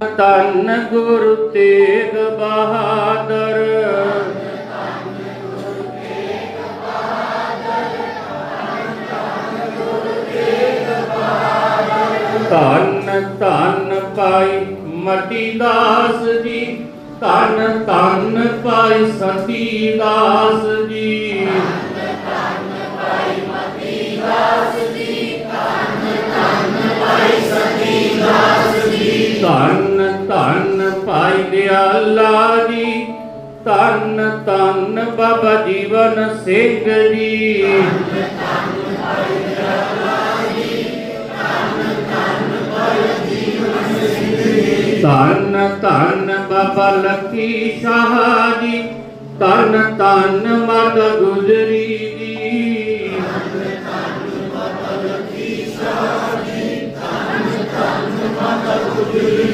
ਧੰਨ ਗੁਰੂ ਤੇਗ ਬਹਾਦਰ। ਧੰਨ ਧੰਨ ਭਾਈ ਮਤੀ ਦਾਸ ਜੀ। ਧੰਨ ਧੰਨ ਭਾਈ ਸਤੀ ਦਾਸ ਜੀ। ਧੰਨ ਧੰਨ ਭਾਈ ਦਿਆਲਾ ਜੀ, ਧੰਨ ਧੰਨ ਬਾਬਾ ਜੀਵਨ ਸਿੰਘ ਜੀ। ਧੰਨ ਧੰਨ ਬਾਬਾ ਲੱਕੀ ਸ਼ਾਹ ਜੀ, ਧੰਨ ਧੰਨ ਮਾਤਾ ਗੁਜਰੀ। Hallelujah.